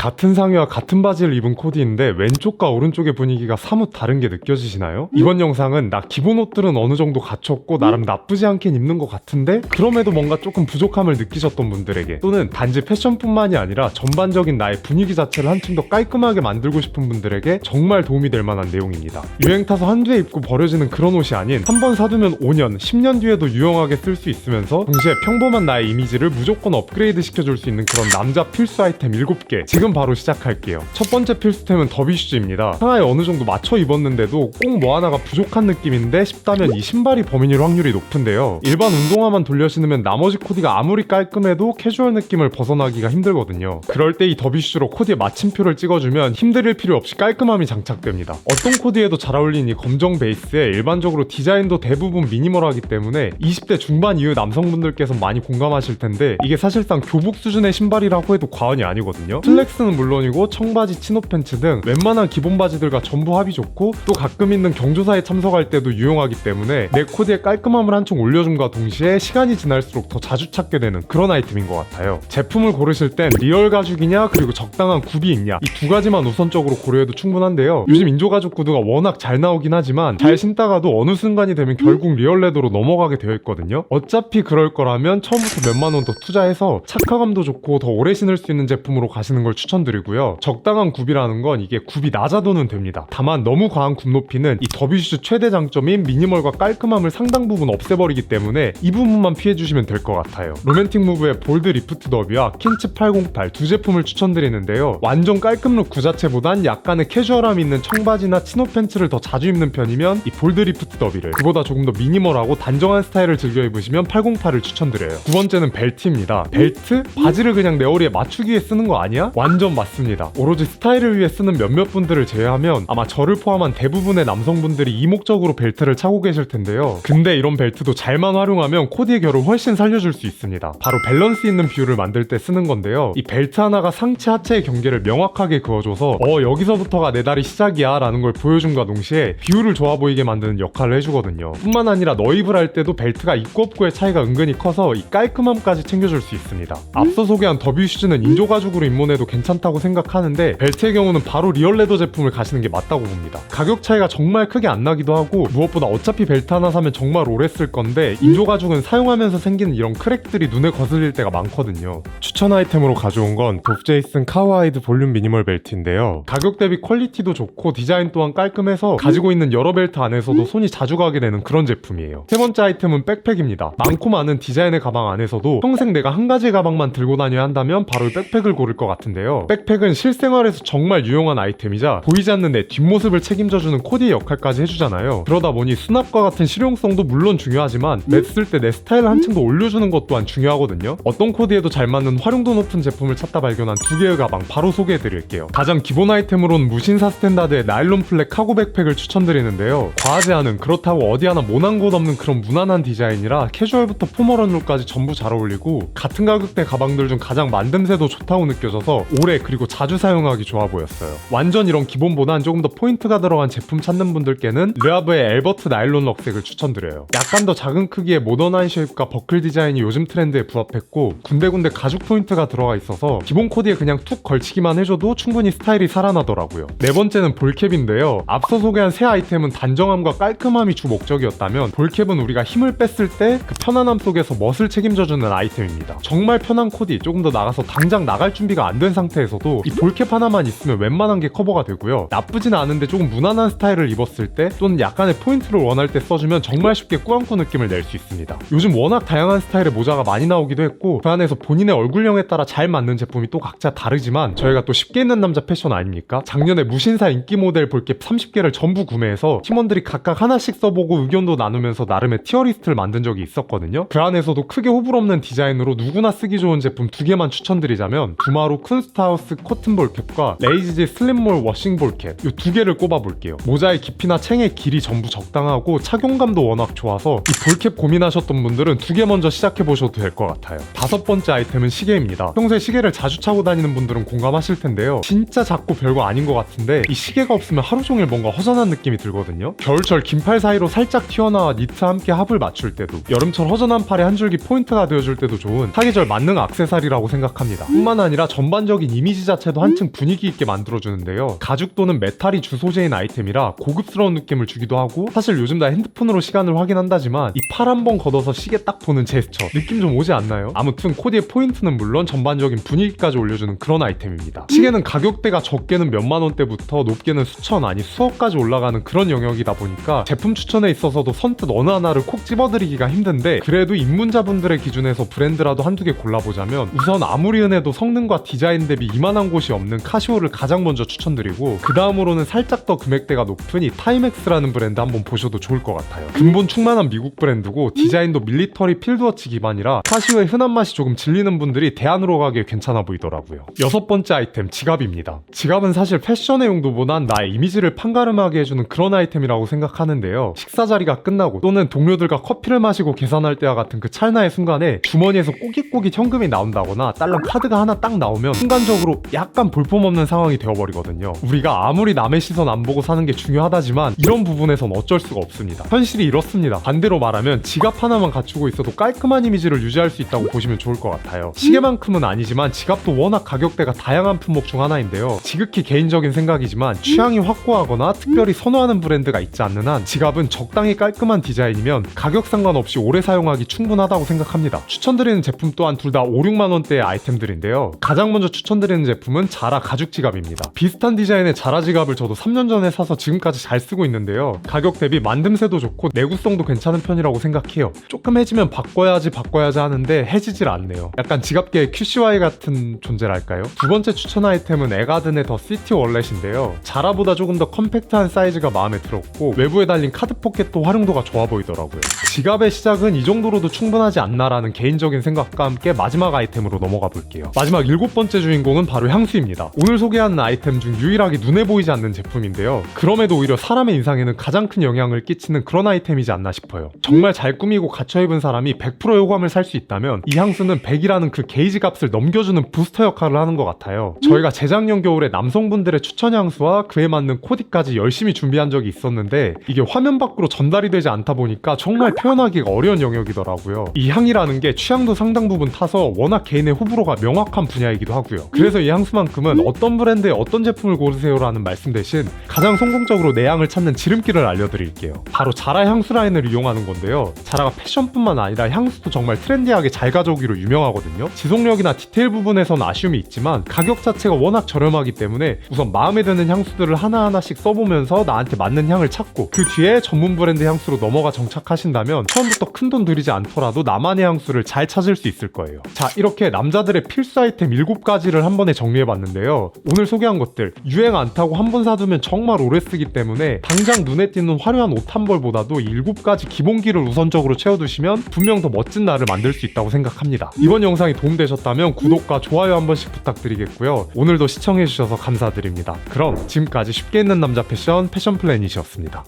같은 상의와 같은 바지를 입은 코디인데 왼쪽과 오른쪽의 분위기가 사뭇 다른 게 느껴지시나요? 이번 영상은 나 기본 옷들은 어느 정도 갖췄고 나름 나쁘지 않게 입는 것 같은데 그럼에도 뭔가 조금 부족함을 느끼셨던 분들에게 또는 단지 패션뿐만이 아니라 전반적인 나의 분위기 자체를 한층 더 깔끔하게 만들고 싶은 분들에게 정말 도움이 될 만한 내용입니다. 유행 타서 한두 해 입고 버려지는 그런 옷이 아닌 한 번 사두면 5년, 10년 뒤에도 유용하게 쓸 수 있으면서 동시에 평범한 나의 이미지를 무조건 업그레이드 시켜줄 수 있는 그런 남자 필수 아이템 7개 지금 바로 시작할게요. 첫 번째 필수템은 더비슈즈입니다. 하나에 어느 정도 맞춰 입었는데도 꼭 뭐 하나가 부족한 느낌인데 싶다면 이 신발이 범인일 확률이 높은데요. 일반 운동화만 돌려 신으면 나머지 코디가 아무리 깔끔해도 캐주얼 느낌을 벗어나기가 힘들거든요. 그럴 때 이 더비슈즈로 코디에 마침표를 찍어주면 힘들일 필요 없이 깔끔함이 장착됩니다. 어떤 코디에도 잘 어울리는 이 검정 베이스에 일반적으로 디자인도 대부분 미니멀하기 때문에 20대 중반 이후 남성분들께서 많이 공감하실 텐데 이게 사실상 교복 수준의 신발이라고 해도 과언이 아니거든요. 슬랙스 는 물론이고 청바지, 치노 팬츠 등 웬만한 기본 바지들과 전부 합이 좋고 또 가끔 있는 경조사에 참석할 때도 유용하기 때문에 내 코디의 깔끔함을 한층 올려줌과 동시에 시간이 지날수록 더 자주 찾게 되는 그런 아이템인 것 같아요. 제품을 고르실 땐 리얼 가죽이냐 그리고 적당한 굽이 있냐 이 두 가지만 우선적으로 고려해도 충분한데요. 요즘 인조 가죽 구두가 워낙 잘 나오긴 하지만 잘 신다가도 어느 순간이 되면 결국 리얼 레더로 넘어가게 되어 있거든요. 어차피 그럴 거라면 처음부터 몇만 원 더 투자해서 착화감도 좋고 더 오래 신을 수 있는 제품으로 가시는 걸 추천 드리고요. 적당한 굽이라는 건 이게 굽이 낮아도는 됩니다. 다만 너무 과한 굽 높이는 이 더비슈즈 최대 장점인 미니멀과 깔끔함을 상당 부분 없애버리기 때문에 이 부분만 피해주시면 될 것 같아요. 로맨틱 무브의 볼드 리프트 더비와 킨츠 808 두 제품을 추천드리는데요. 완전 깔끔 룩 그 자체보단 약간의 캐주얼함 있는 청바지나 치노 팬츠를 더 자주 입는 편이면 이 볼드 리프트 더비를 그보다 조금 더 미니멀하고 단정한 스타일을 즐겨 입으시면 808을 추천드려요. 두 번째는 벨트입니다. 벨트? 바지를 그냥 내 허리에 맞추기 위해 쓰는 거 아니야? 완전 맞습니다. 오로지 스타일을 위해 쓰는 몇몇 분들을 제외하면 아마 저를 포함한 대부분의 남성분들이 이목적으로 벨트를 차고 계실 텐데요. 근데 이런 벨트도 잘만 활용하면 코디의 결을 훨씬 살려줄 수 있습니다. 바로 밸런스 있는 비율을 만들 때 쓰는 건데요. 이 벨트 하나가 상체 하체의 경계를 명확하게 그어줘서 어 여기서부터가 내 다리 시작이야 라는 걸 보여줌과 동시에 비율을 좋아 보이게 만드는 역할을 해주거든요. 뿐만 아니라 너입을 할 때도 벨트가 있고 없고의 차이가 은근히 커서 이 깔끔함까지 챙겨줄 수 있습니다. 앞서 소개한 더뷰 슈즈는 인조 가죽으로 입문해도 괜찮 다고 생각하는데 벨트의 경우는 바로 리얼 레더 제품을 가시는 게 맞다고 봅니다. 가격 차이가 정말 크게 안 나기도 하고 무엇보다 어차피 벨트 하나 사면 정말 오래 쓸 건데 인조 가죽은 사용하면서 생기는 이런 크랙들이 눈에 거슬릴 때가 많거든요. 추천 아이템으로 가져온 건 도프제이슨 카와이드 볼륨 미니멀 벨트인데요. 가격 대비 퀄리티도 좋고 디자인 또한 깔끔해서 가지고 있는 여러 벨트 안에서도 손이 자주 가게 되는 그런 제품이에요. 세 번째 아이템은 백팩입니다. 많고 많은 디자인의 가방 안에서도 평생 내가 한 가지 가방만 들고 다녀야 한다면 바로 이 백팩을 고를 것 같은데요. 백팩은 실생활에서 정말 유용한 아이템이자 보이지 않는 내 뒷모습을 책임져주는 코디의 역할까지 해주잖아요. 그러다 보니 수납과 같은 실용성도 물론 중요하지만 냈을 때 내 스타일을 한층 더 올려주는 것 또한 중요하거든요. 어떤 코디에도 잘 맞는 활용도 높은 제품을 찾다 발견한 두 개의 가방 바로 소개해드릴게요. 가장 기본 아이템으로는 무신사 스탠다드의 나일론 플렉 카고 백팩을 추천드리는데요. 과하지 않은 그렇다고 어디 하나 모난 곳 없는 그런 무난한 디자인이라 캐주얼부터 포멀한 룩까지 전부 잘 어울리고 같은 가격대 가방들 중 가장 만듦새도 좋다고 느껴져서 오래 그리고 자주 사용하기 좋아 보였어요. 완전 이런 기본보단 조금 더 포인트가 들어간 제품 찾는 분들께는 르아브의 엘버트 나일론 럭색을 추천드려요. 약간 더 작은 크기의 모던한 쉐입과 버클 디자인이 요즘 트렌드에 부합했고 군데군데 가죽 포인트가 들어가 있어서 기본 코디에 그냥 툭 걸치기만 해줘도 충분히 스타일이 살아나더라고요. 네 번째는 볼캡인데요. 앞서 소개한 새 아이템은 단정함과 깔끔함이 주 목적이었다면 볼캡은 우리가 힘을 뺐을 때 그 편안함 속에서 멋을 책임져주는 아이템입니다. 정말 편한 코디 조금 더 나가서 당장 나갈 준비가 안 된 상태 에서도 이 볼캡 하나만 있으면 웬만한 게 커버가 되고요. 나쁘진 않은데 조금 무난한 스타일을 입었을 때 또는 약간의 포인트를 원할 때 써주면 정말 쉽게 꾸안꾸 느낌을 낼 수 있습니다. 요즘 워낙 다양한 스타일의 모자가 많이 나오기도 했고 그 안에서 본인의 얼굴형에 따라 잘 맞는 제품이 또 각자 다르지만 저희가 또 쉽게 입는 남자 패션 아닙니까? 작년에 무신사 인기 모델 볼캡 30개를 전부 구매해서 팀원들이 각각 하나씩 써보고 의견도 나누면서 나름의 티어리스트를 만든 적이 있었거든요. 그 안에서도 크게 호불 없는 디자인으로 누구나 쓰기 좋은 제품 두 개만 추천드리자면 두마로 쿤스타 우스 코튼 볼 캡과 레이지지 슬림몰 워싱 볼 캡 이 두 개를 꼽아볼게요. 모자의 깊이나 챙의 길이 전부 적당하고 착용감도 워낙 좋아서 이 볼캡 고민하셨던 분들은 두 개 먼저 시작해 보셔도 될 것 같아요. 다섯 번째 아이템은 시계입니다. 평소에 시계를 자주 차고 다니는 분들은 공감하실 텐데요. 진짜 작고 별거 아닌 것 같은데 이 시계가 없으면 하루 종일 뭔가 허전한 느낌이 들거든요. 겨울철 긴팔 사이로 살짝 튀어나와 니트 함께 합을 맞출 때도 여름철 허전한 팔에 한 줄기 포인트가 되어줄 때도 좋은 사계절 만능 악세사리라고 생각합니다. 뿐만 아니라 전반적인 전반적인 이미지 자체도 한층 분위기 있게 만들어주는데요. 가죽 또는 메탈이 주 소재인 아이템이라 고급스러운 느낌을 주기도 하고 사실 요즘 다 핸드폰으로 시간을 확인한다지만 이 팔 한 번 걷어서 시계 딱 보는 제스처 느낌 좀 오지 않나요? 아무튼 코디의 포인트는 물론 전반적인 분위기까지 올려주는 그런 아이템입니다. 시계는 가격대가 적게는 몇만 원대부터 높게는 수천 아니 수억까지 올라가는 그런 영역이다 보니까 제품 추천에 있어서도 선뜻 어느 하나를 콕 집어드리기가 힘든데 그래도 입문자분들의 기준에서 브랜드라도 한두 개 골라보자면 우선 아무리 은해도 성능과 디자인 대비 이만한 곳이 없는 카시오를 가장 먼저 추천드리고 그 다음으로는 살짝 더 금액대가 이 타이맥스라는 브랜드 한번 보셔도 좋을 것 같아요. 근본 충만한 미국 브랜드고 디자인도 밀리터리 필드워치 기반이라 카시오의 흔한 맛이 조금 질리는 분들이 대안으로 가기에 괜찮아 보이더라고요. 여섯 번째 아이템 지갑입니다. 지갑은 사실 패션의 용도보단 나의 이미지를 판가름하게 해주는 그런 아이템이라고 생각하는데요. 식사 자리가 끝나고 또는 동료들과 커피를 마시고 계산할 때와 같은 그 찰나의 순간에 주머니에서 꼬깃꼬깃 현금이 나온다거나 딸랑 카드가 하나 딱 나오면 순간적으로 약간 볼품없는 상황이 되어버리거든요. 우리가 아무리 남의 시선 안 보고 사는 게 중요하다지만 이런 부분에선 어쩔 수가 없습니다. 현실이 이렇습니다. 반대로 말하면 지갑 하나만 갖추고 있어도 깔끔한 이미지를 유지할 수 있다고 보시면 좋을 것 같아요. 시계만큼은 아니지만 지갑도 워낙 가격대가 다양한 품목 중 하나인데요. 지극히 개인적인 생각이지만 취향이 확고하거나 특별히 선호하는 브랜드가 있지 않는 한 지갑은 적당히 깔끔한 디자인이면 가격 상관없이 오래 사용하기 충분하다고 생각합니다. 추천드리는 제품 또한 둘 다 5, 6만 원대의 아이템들인데요. 가장 먼저 추천 드리는 제품은 자라 가죽 지갑입니다. 비슷한 디자인의 자라 지갑을 저도 3년 전에 사서 지금까지 잘 쓰고 있는데요. 가격 대비 만듦새도 좋고 내구성도 괜찮은 편이라고 생각해요. 조금 해지면 바꿔야지 바꿔야지 하는데 해지질 않네요. 약간 지갑계의 QCY 같은 존재랄까요? 두 번째 추천 아이템은 에가든의 더 시티 월렛인데요. 자라보다 조금 더 컴팩트한 사이즈가 마음에 들었고 외부에 달린 카드 포켓도 활용도가 좋아 보이더라고요. 지갑의 시작은 이 정도로도 충분하지 않나라는 개인적인 생각과 함께 마지막 아이템으로 넘어가 볼게요. 마지막 일곱 번째 주인공 은 바로 향수입니다. 오늘 소개하는 아이템 중 유일하게 눈에 보이지 않는 제품인데요. 그럼에도 오히려 사람의 인상에는 가장 큰 영향을 끼치는 그런 아이템이지 않나 싶어요. 정말 잘 꾸미고 갖춰 입은 사람이 100% 요감을 살 수 있다면 이 향수는 100이라는 그 게이지 값을 넘겨주는 부스터 역할을 하는 것 같아요. 저희가 재작년 겨울에 남성분들의 추천 향수와 그에 맞는 코디까지 열심히 준비한 적이 있었는데 이게 화면 밖으로 전달이 되지 않다 보니까 정말 표현하기가 어려운 영역이더라고요. 이 향이라는 게 취향도 상당 부분 타서 워낙 개인의 호불호가 명확한 분야이기도 하고요. 그래서 이 향수만큼은 어떤 브랜드의 어떤 제품을 고르세요라는 말씀 대신 가장 성공적으로 내 향을 찾는 지름길을 알려드릴게요. 바로 자라 향수 라인을 이용하는 건데요. 자라가 패션뿐만 아니라 향수도 정말 트렌디하게 잘 가져오기로 유명하거든요. 지속력이나 디테일 부분에선 아쉬움이 있지만 가격 자체가 워낙 저렴하기 때문에 우선 마음에 드는 향수들을 하나하나씩 써보면서 나한테 맞는 향을 찾고 그 뒤에 전문 브랜드 향수로 넘어가 정착하신다면 처음부터 큰 돈 들이지 않더라도 나만의 향수를 잘 찾을 수 있을 거예요. 자, 이렇게 남자들의 필수 아이템 7가지를 한 번에 정리해봤는데요. 오늘 소개한 것들 유행 안 타고 한 번 사두면 정말 오래 쓰기 때문에 당장 눈에 띄는 화려한 옷 한 벌보다도 이 7가지 기본기를 우선적으로 채워두시면 분명 더 멋진 날을 만들 수 있다고 생각합니다. 이번 영상이 도움되셨다면 구독과 좋아요 한 번씩 부탁드리겠고요. 오늘도 시청해주셔서 감사드립니다. 그럼 지금까지 쉽게 있는 남자 패션 패션 플래닛이었습니다.